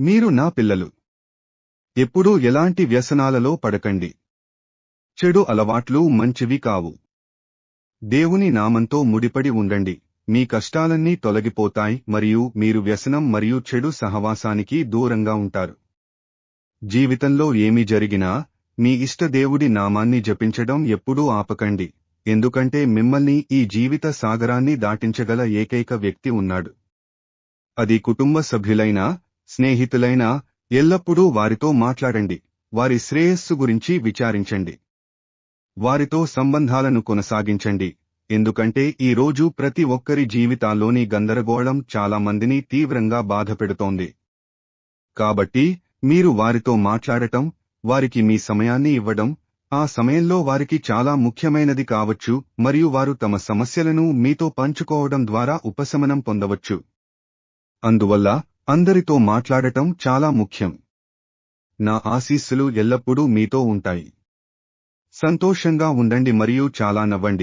మీరు నా పిల్లలు. ఎప్పుడూ ఎలాంటి వ్యసనాలలో పడకండి. చెడు అలవాట్లు మంచివి కావు. దేవుని నామంతో ముడిపడి ఉండండి. మీ కష్టాలన్నీ తొలగిపోతాయి మరియు మీరు వ్యసనం మరియు చెడు సహవాసానికి దూరంగా ఉంటారు. జీవితంలో ఏమి జరిగినా మీ ఇష్ట దేవుడి నామాన్ని జపించడం ఎప్పుడూ ఆపకండి. ఎందుకంటే మిమ్మల్ని ఈ జీవిత సాగరాన్ని దాటించగల ఏకైక వ్యక్తి ఉన్నాడు. అది కుటుంబ సభ్యులైనా స్నేహితులైనా ఎల్లప్పుడూ వారితో మాట్లాడండి. వారి శ్రేయస్సు గురించి విచారించండి. వారితో సంబంధాలను కొనసాగించండి. ఎందుకంటే ఈ రోజు ప్రతి ఒక్కరి జీవితాల్లోని గందరగోళం చాలా మందిని తీవ్రంగా బాధపెడుతోంది. కాబట్టి మీరు వారితో మాట్లాడటం వారికి మీ సమయాన్ని ఇవ్వడం ఆ సమయంలో వారికి చాలా ముఖ్యమైనది కావచ్చు మరియు వారు తమ సమస్యలను మీతో పంచుకోవడం ద్వారా ఉపశమనం పొందవచ్చు. అందువల్ల అందరితో మాట్లాడటం చాలా ముఖ్యం. నా ఆశీస్సులు ఎల్లప్పుడూ మీతో ఉంటాయి. సంతోషంగా ఉండండి మరియు చాలా నవ్వండి.